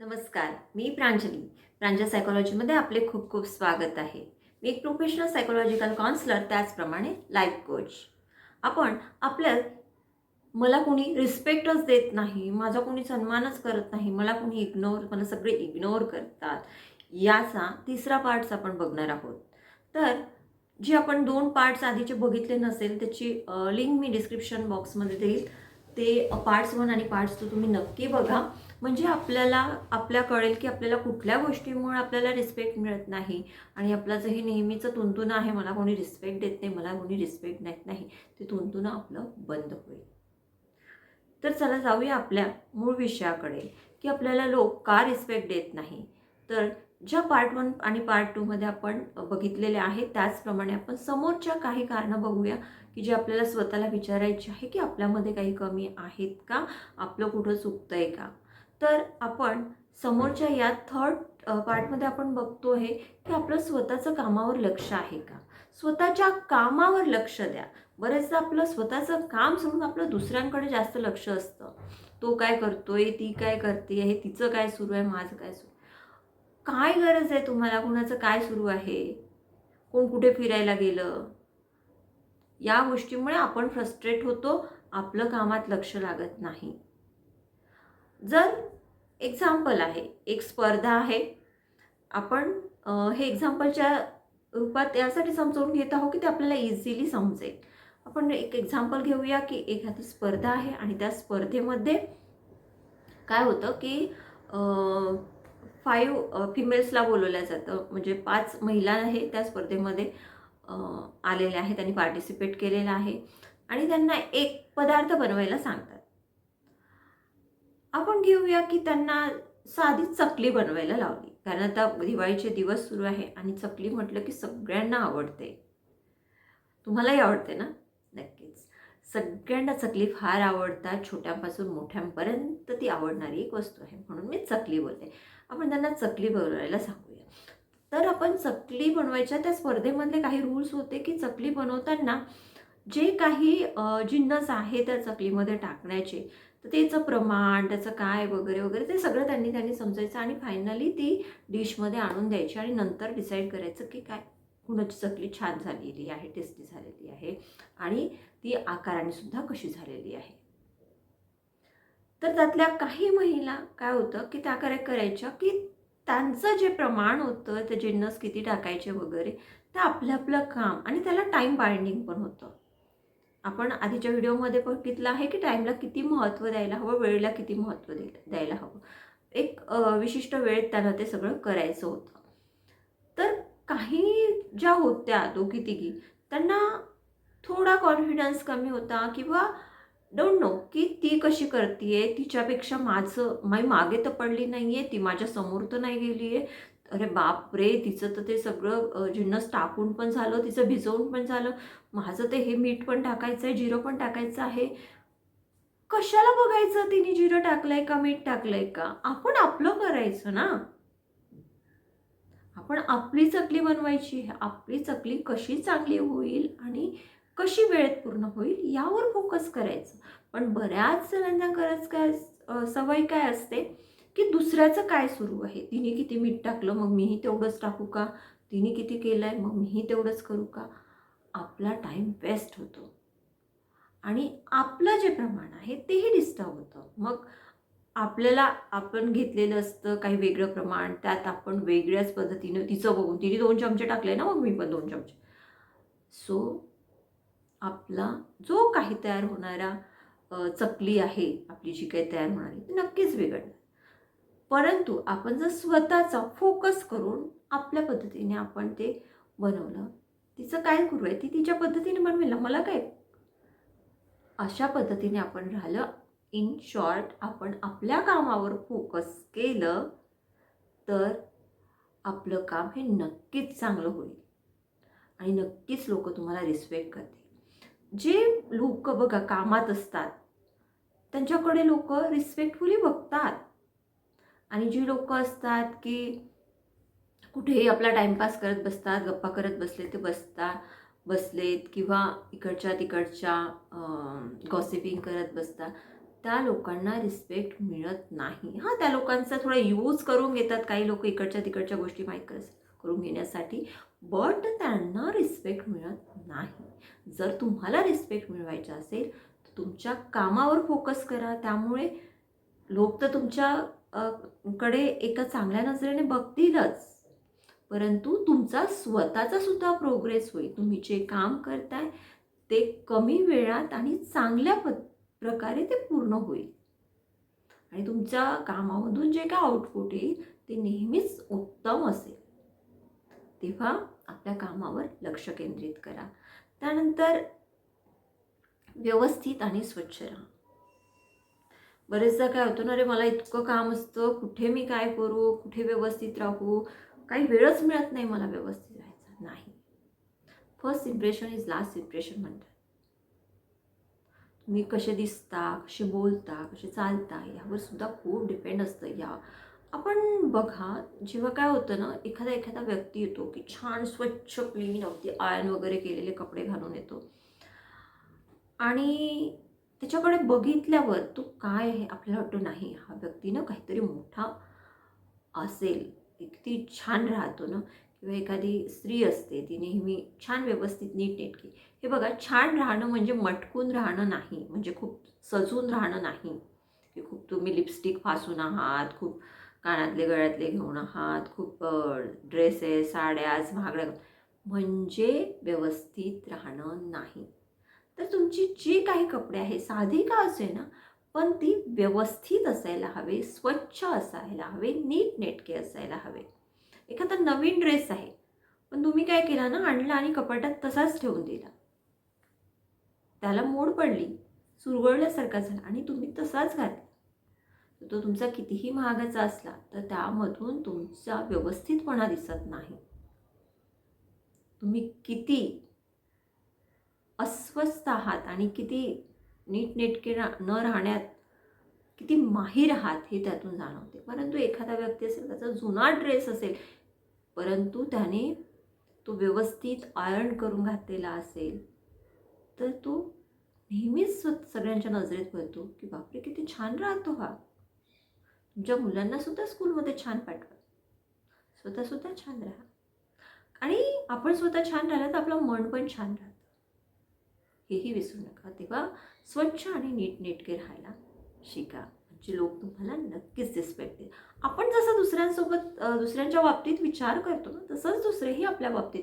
नमस्कार मी प्रांजली. प्रांजल सायकोलॉजीमध्ये आपले खूप खूप स्वागत आहे. मी एक प्रोफेशनल सायकोलॉजिकल काउन्सलर त्याचप्रमाणे लाईफ कोच आपण आपल्या मला कोणी रिस्पेक्टच देत नाही माझा कोणी सन्मानच करत नाही मला कोणी इग्नोर मला सगळे इग्नोर करतात याचा तिसरा पार्ट्स आपण बघणार आहोत. तर जे आपण दोन पार्ट्स आधीचे बघितले नसेल त्याची लिंक मी डिस्क्रिप्शन बॉक्समध्ये देईल. ते पार्ट्स वन आणि पार्ट्स टू तुम्ही नक्की बघा. म्हणजे आपल्याला आपल्या कळेल की आपल्याला कुठल्या गोष्टीमुळे आपल्याला रिस्पेक्ट मिळत नाही. आणि आपलं जे हे नेहमीचं तुंतुणं आहे मला कोणी रिस्पेक्ट देत नाही मला कोणी रिस्पेक्ट देत नाही ते तुंतुणं आपलं बंद होईल. तर चला जाऊया आपल्या मूळ विषयाकडे की आपल्याला लोक का रिस्पेक्ट देत नाही? तर ज्या पार्ट वन आणि पार्ट टूमध्ये आपण बघितलेले आहे त्याचप्रमाणे आपण समोरच्या काही कारणं बघूया की जे आपल्याला स्वतःला विचारायची आहे की आपल्यामध्ये काही कमी आहेत का? आपलं कुठं चुकतं आहे का? तर आपण समोरच्या या थर्ड पार्टमध्ये आपण बघतो आहे की आपलं स्वतःचं कामावर लक्ष आहे का? स्वतःच्या कामावर लक्ष द्या. बरेचदा आपलं स्वतःचं काम सोडून आपलं दुसऱ्यांकडे जास्त लक्ष असतं. तो काय करतोय ती काय करते आहे तिचं काय सुरू आहे माझं काय सुरू काय गरज आहे तुम्हाला? कुणाचं काय सुरू आहे? कोण कुठे फिरायला गेलं? या गोष्टीमुळे आपण फ्रस्ट्रेट होतो आपलं कामात लक्ष लागत नाही. जर एक्झाम्पल आहे. एक स्पर्धा आहे. आपण हे एक्झाम्पलच्या रूपात यासाठी समजवून घेत आहोत की ते आपल्याला इझिली समजेल. आपण एक एक्झाम्पल घेऊया की एखादी स्पर्धा आहे आणि त्या स्पर्धेमध्ये काय होतं की फाईव्ह फिमेल्सला बोलवलं जातं. म्हणजे पाच महिला आहे त्या स्पर्धेमध्ये आलेल्या आहेत त्यांनी पार्टिसिपेट केलेलं आहे. आणि त्यांना एक पदार्थ बनवायला सांगतात. आपण घेऊया की त्यांना साधी चकली बनवायला लावली. कारण आता दिवाळीचे दिवस सुरू आहे आणि चकली म्हटलं की सगळ्यांना आवडते. तुम्हालाही आवडते ना? नक्कीच. सगळ्यांना चकली फार आवडतात. छोट्यांपासून मोठ्यांपर्यंत ती आवडणारी एक वस्तू आहे. म्हणून मी चकली बोलते. आपण त्यांना चकली बनवायला सांगूया. तर आपण चकली बनवायच्या त्या स्पर्धेमधले काही रूल्स होते की चकली बनवताना जे काही जिन्नस आहे त्या चकलीमध्ये टाकण्याचे तर त्याचं प्रमाण त्याचं काय वगैरे वगैरे ते सगळं त्यांनी त्यांनी समजायचं आणि फायनली ती डिशमध्ये आणून द्यायची आणि नंतर डिसाईड करायचं की काय कुणाची चकली छान झालेली आहे टेस्टी झालेली आहे आणि ती आकाराने सुद्धा कशी झालेली आहे. तर त्यातल्या काही महिला काय होतं की त्या काय करायच्या की त्यांचं जे प्रमाण होतं ते जिन्नस किती टाकायचे वगैरे ते आपलं आपलं काम आणि त्याला टाईम बाइंडिंग पण होतं. आपण आधीच्या व्हिडिओमध्ये बघितलं आहे की टाईमला किती महत्त्व द्यायला हवं वेळेला किती महत्त्व द्यायला द्यायला हवं. एक विशिष्ट वेळेत त्यांना ते सगळं करायचं होतं. तर काही ज्या होत्या दोघी तिघी त्यांना थोडा कॉन्फिडन्स कमी होता किंवा डोंट नो की ती कशी करते तिच्यापेक्षा माझं माई मागे तर पडली नाही आहे ती माझ्यासमोर तर नाही गेली आहे अरे बाप रे तिचं तर ते सगळं जिन्नस टाकून पण झालं तिचं भिजवून पण झालं. माझं ते हे मीठ पण टाकायचं आहे जिरं पण टाकायचं आहे. कशाला बघायचं तिने जिरं टाकलंय का मीठ टाकलंय का? आपण आपलं करायचं ना. आपण आपली चकली बनवायची आपली चकली कशी चांगली होईल आणि कशी वेळेत पूर्ण होईल यावर फोकस करायचं. पण बऱ्याच जणांना खरंच काय सवय काय असते? की दुसऱ्याचं काय सुरू आहे? तिने किती मीठ टाकलं मग मीही तेवढंच टाकू का? तिने किती केलं आहे मग मीही तेवढंच करू का? आपला टाईम वेस्ट होतो. आणि आपलं जे प्रमाण आहे तेही डिस्टर्ब होतं. मग आपल्याला आपण घेतलेलं असतं काही वेगळं प्रमाण त्यात आपण वेगळ्याच पद्धतीनं तिचं बघून तिने दोन चमचे टाकले ना मग मी पण दोन चमचे. सो आपला जो काही तयार होणारा चकली आहे आपली जी काही तयार होणारी ती नक्कीच बिघडणार. परंतु आपण जर स्वतःचा फोकस करून आपल्या पद्धतीने आपण ते बनवलं तिचं काय करू आहे? ती तिच्या पद्धतीने बनवेल ना? मला काय? अशा पद्धतीने आपण राहिलं. इन शॉर्ट आपण आपल्या कामावर फोकस केलं तर आपलं काम हे नक्कीच चांगलं होईल. आणि नक्कीच लोक तुम्हाला रिस्पेक्ट करतील. जे लोक बघा कामात असतात त्यांच्याकडे लोक रिस्पेक्टफुली बघतात. आणि जी लोक असतात की कुठेही आपला टाईमपास करत बसतात गप्पा करत बसले ते बसतात बसलेत किंवा इकडच्या तिकडच्या गॉसिपिंग करत बसतात. त्या लोकांना रिस्पेक्ट मिळत नाही. हां त्या लोकांचा थोडा यूज करून घेतात काही लोक इकडच्या तिकडच्या गोष्टी माहीत कर करून घेण्यासाठी बट त्यांना रिस्पेक्ट मिळत नाही. जर तुम्हाला रिस्पेक्ट मिळवायचा असेल तर तुमच्या कामावर फोकस करा. त्यामुळे लोक तर तुमच्या कडे एका चांगल्या नजरेने बघतीलच. परंतु तुमचा स्वतःचा सुद्धा प्रोग्रेस होईल. तुम्ही जे काम करताय ते कमी वेळात आणि चांगल्या प प्रकारे ते पूर्ण होईल. आणि तुमच्या कामामधून जे काय आउटपुट येईल ते नेहमीच उत्तम असेल. तेव्हा आपल्या कामावर लक्ष केंद्रित करा. त्यानंतर व्यवस्थित आणि स्वच्छ राहा. बरेचदा काय होतं ना रे मला इतकं काम असतं कुठे मी काय करू कुठे व्यवस्थित राहू? काही वेळच मिळत नाही मला व्यवस्थित राहायचा. नाही. First impression is last impression म्हणतात. तुम्ही कसे दिसता कसे बोलता कसे चालता यावर सुद्धा खूप डिपेंड असतं. या आपण बघा जेव्हा काय होतं ना एखादा एखादा व्यक्ती येतो की छान स्वच्छ क्लीन अगदी आयन वगैरे केलेले कपडे घालून येतो. आणि त्याच्याकडे बघितल्यावर तो काय आहे आपल्याला वाटतो नाही हा व्यक्ती ना काहीतरी मोठा असेल. किती छान राहतो ना. किंवा एखादी स्त्री असते ती नेहमी छान व्यवस्थित नीटनेटकी हे बघा छान राहणं म्हणजे मटकून राहणं नाही म्हणजे खूप सजून राहणं नाही. की खूप तुम्ही लिपस्टिक फासून आहात खूप कानातले गळ्यातले घेऊन आहात खूप ड्रेसेस साड्याच महागड्या. म्हणजे व्यवस्थित राहणं नाही. तर तुमची जी काही कपडे आहे साधी का असे ना पण ती व्यवस्थित असायला हवे स्वच्छ असायला हवे नीटनेटके असायला हवे. एखादा नवीन ड्रेस आहे पण तुम्ही काय केला ना आणला आणि कपाटात तसाच ठेवून दिला. त्याला मोड पडली सुरगळल्यासारखा झाला आणि तुम्ही तसाच घातला. तो तुमचा कितीही महागाचा असला तर त्यामधून तुमचा व्यवस्थितपणा दिसत नाही. तुम्ही किती अस्वस्थ आहात आणि किती नीटनेटके रा न राहण्यात किती माहीर आहात हे त्यातून जाणवते. परंतु एखादा व्यक्ती असेल त्याचा जुना ड्रेस असेल परंतु त्याने तो व्यवस्थित आयर्न करून घातलेला असेल तर तो नेहमीच स्व- सगळ्यांच्या नजरेत पडतो की बापरे किती छान राहतो हा. तुमच्या मुलांना सुद्धा स्कूलमध्ये छान पाठवा. स्वतःसुद्धा छान राहा. आणि आपण स्वतः छान राहिलं तर आपलं मन पण छान राहतं. हेही विसरू नका. तेव्हा स्वच्छ आणि नीटनेटके राहायला शिका. म्हणजे लोक तुम्हाला नक्कीच रिस्पेक्ट देईल आपण जसं दुसऱ्यांसोबत दुसऱ्यांच्या बाबतीत विचार करतो ना तसंच दुसरेही आपल्या बाबतीत